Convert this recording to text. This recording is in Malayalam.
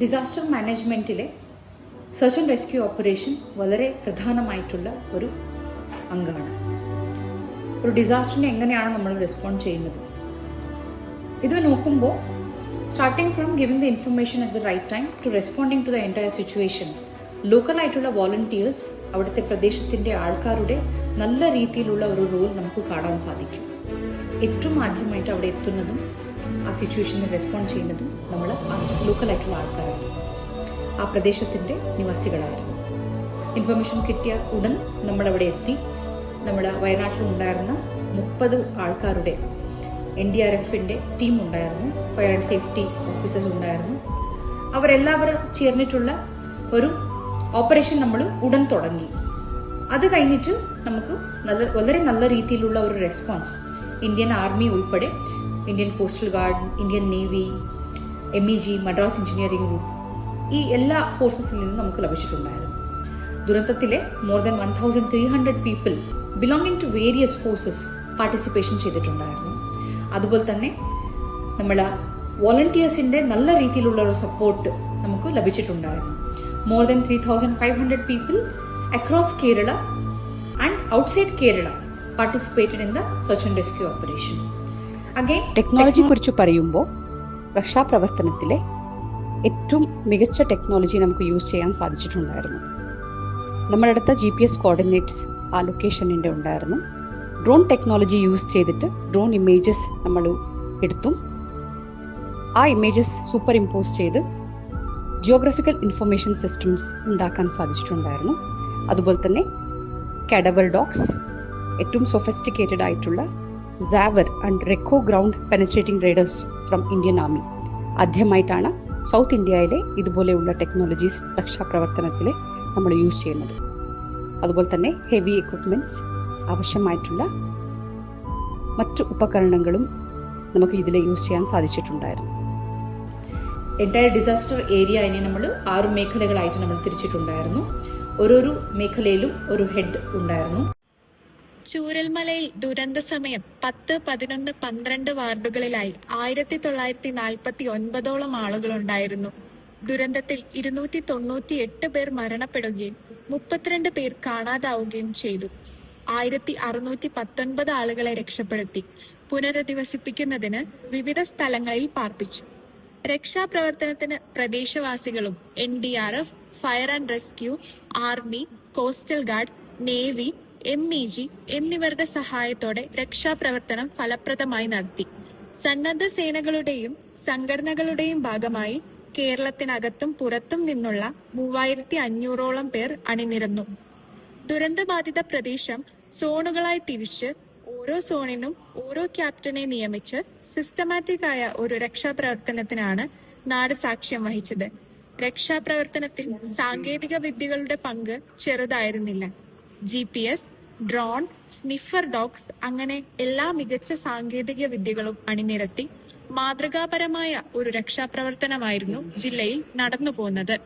ഡിസാസ്റ്റർ മാനേജ്മെന്റിലെ സെർച്ച് ആൻഡ് റെസ്ക്യൂ ഓപ്പറേഷൻ വളരെ പ്രധാനമായിട്ടുള്ള ഒരു അംഗമാണ്. ഒരു ഡിസാസ്റ്ററിനെ എങ്ങനെയാണ് നമ്മൾ റെസ്പോണ്ട് ചെയ്യുന്നത്? ഇത് നോക്കുമ്പോൾ starting from giving the information at the right time to responding to the entire situation ലോക്കലായിട്ടുള്ള volunteers അവിടുത്തെ പ്രദേശത്തിന്റെ ആൾക്കാരുടെ നല്ല രീതിയിലുള്ള ഒരു റോൾ നമുക്ക് കാണാൻ സാധിക്കും. ഏറ്റവും ആദ്യമായിട്ട് അവിടെ എത്തുന്നതും ആ സിറ്റുവേഷനിൽ റെസ്പോണ്ട് ചെയ്യുന്നതും നമ്മൾ ലോക്കലായിട്ടുള്ള ആൾക്കാരാണ്. ആ പ്രദേശത്തിന്റെ നിവാസികളായിരുന്നു ഇൻഫർമേഷൻ കിട്ടിയ ഉടൻ നമ്മളവിടെ എത്തി. നമ്മൾ വയനാട്ടിലുണ്ടായിരുന്ന മുപ്പത് ആൾക്കാരുടെ എൻ ഡി ആർ എഫിന്റെ ടീം ഉണ്ടായിരുന്നു. ഫയർ ആൻഡ് സേഫ്റ്റി ഓഫീസേഴ്സ് ഉണ്ടായിരുന്നു. അവരെല്ലാവരും ചേർന്നിട്ടുള്ള ഒരു ഓപ്പറേഷൻ നമ്മൾ ഉടൻ തുടങ്ങി. അത് കഴിഞ്ഞിട്ട് നമുക്ക് നല്ല വളരെ നല്ല രീതിയിലുള്ള ഒരു റെസ്പോൺസ് ഇന്ത്യൻ ആർമി ഉൾപ്പെടെ Indian coastal guard Indian navy M E G Madras engineering group ഈ എല്ലാ ഫോഴ്സസിൽ നിന്നും നമുക്ക് ലഭിച്ചിട്ടുണ്ടായിരുന്നു. ദുരന്തത്തിലെ more than one thousand three hundred people belonging to various forces participation ചെയ്തിട്ടുണ്ടായിരുന്നു. അതുപോലെ തന്നെ നമ്മൾ വോളണ്ടിയേഴ്സിന്റെ നല്ല രീതിയിലുള്ള ഒരു സപ്പോർട്ട് നമുക്ക് ലഭിച്ചിട്ടുണ്ടായിരുന്നു. More than three thousand five hundred people across Kerala and outside Kerala participated in the search and rescue operation ടെക്നോളജിയെ കുറിച്ച് പറയുമ്പോൾ രക്ഷാപ്രവർത്തനത്തിലെ ഏറ്റവും മികച്ച ടെക്നോളജി നമുക്ക് യൂസ് ചെയ്യാൻ സാധിച്ചിട്ടുണ്ടായിരുന്നു. നമ്മളെടുത്ത ജി പി എസ് കോർഡിനേറ്റ്സ് ആ ലൊക്കേഷനിന്റെ ഉണ്ടായിരുന്നു. ഡ്രോൺ ടെക്നോളജി യൂസ് ചെയ്തിട്ട് ഡ്രോൺ ഇമേജസ് നമ്മൾ എടുത്തു. ആ ഇമേജസ് സൂപ്പർ ഇമ്പോസ് ചെയ്ത് ജിയോഗ്രഫിക്കൽ ഇൻഫർമേഷൻ സിസ്റ്റംസ് ഉണ്ടാക്കാൻ സാധിച്ചിട്ടുണ്ടായിരുന്നു. അതുപോലെ തന്നെ കാഡവർ ഡോഗ്സ് ഏറ്റവും സൊഫിസ്റ്റിക്കേറ്റഡ് ആയിട്ടുള്ള saver and recco ground penetrating radars from Indian army ആദ്യമായിട്ടാണ് സൗത്ത് ഇന്ത്യയിലെ ഇതുപോലെയുള്ള ടെക്നോളജീസ് രക്ഷാപ്രവർത്തനത്തിൽ നമ്മൾ യൂസ് ചെയ്യുന്നത്. അതുപോലെ തന്നെ ഹെവി എക്വിപ്മെന്റ്സ് ആവശ്യമായിട്ടുള്ള മറ്റു ഉപകരണങ്ങളും നമുക്ക് ഇതിൽ യൂസ് ചെയ്യാൻ സാധിച്ചിട്ടുണ്ടായിരുന്നു. എന്റയർ ഡിസാസ്റ്റർ ഏരിയ ഇനി നമ്മൾ ആറ് മേഖലകളായിട്ട് നമ്മൾ തിരിച്ചിട്ടുണ്ടായിരുന്നു. ഓരോരോ മേഖലയിലും ഒരു ഹെഡ് ഉണ്ടായിരുന്നു. ചൂരൽമലയിൽ ദുരന്ത സമയം പത്ത് പതിനൊന്ന് പന്ത്രണ്ട് വാർഡുകളിലായി ആയിരത്തി തൊള്ളായിരത്തി നാൽപ്പത്തി ഒൻപതോളം ആളുകളുണ്ടായിരുന്നു. ദുരന്തത്തിൽ ഇരുന്നൂറ്റി തൊണ്ണൂറ്റി എട്ട് പേർ മരണപ്പെടുകയും മുപ്പത്തിരണ്ട് പേർ കാണാതാവുകയും ചെയ്തു. ആയിരത്തി അറുന്നൂറ്റി പത്തൊൻപത് ആളുകളെ രക്ഷപ്പെടുത്തി പുനരധിവസിപ്പിക്കുന്നതിന് വിവിധ സ്ഥലങ്ങളിൽ പാർപ്പിച്ചു. രക്ഷാപ്രവർത്തനത്തിന് പ്രദേശവാസികളും N D R F fire and rescue army coastal guard navy M E G എന്നിവരുടെ സഹായത്തോടെ രക്ഷാപ്രവർത്തനം ഫലപ്രദമായി നടത്തി. സന്നദ്ധ സേനകളുടെയും സംഘടനകളുടെയും ഭാഗമായി കേരളത്തിനകത്തും പുറത്തും നിന്നുള്ള മൂവായിരത്തി അഞ്ഞൂറോളം പേർ അണിനിരന്നു. ദുരന്തബാധിത പ്രദേശം സോണുകളായി തിരിച്ച് ഓരോ സോണിനും ഓരോ ക്യാപ്റ്റനെ നിയമിച്ച് സിസ്റ്റമാറ്റിക് ആയ ഒരു രക്ഷാപ്രവർത്തനത്തിനാണ് നാട് സാക്ഷ്യം വഹിച്ചത്. രക്ഷാപ്രവർത്തനത്തിൽ സാങ്കേതിക വിദ്യകളുടെ പങ്ക് ചെറുതായിരുന്നില്ല. G P S drone sniffer dogs അങ്ങനെ എല്ലാ മികച്ച സാങ്കേതിക വിദ്യകളും അണിനിരത്തി മാതൃകാപരമായ ഒരു രക്ഷാപ്രവർത്തനമായിരുന്നു ജില്ലയിൽ നടന്നു പോകുന്നത്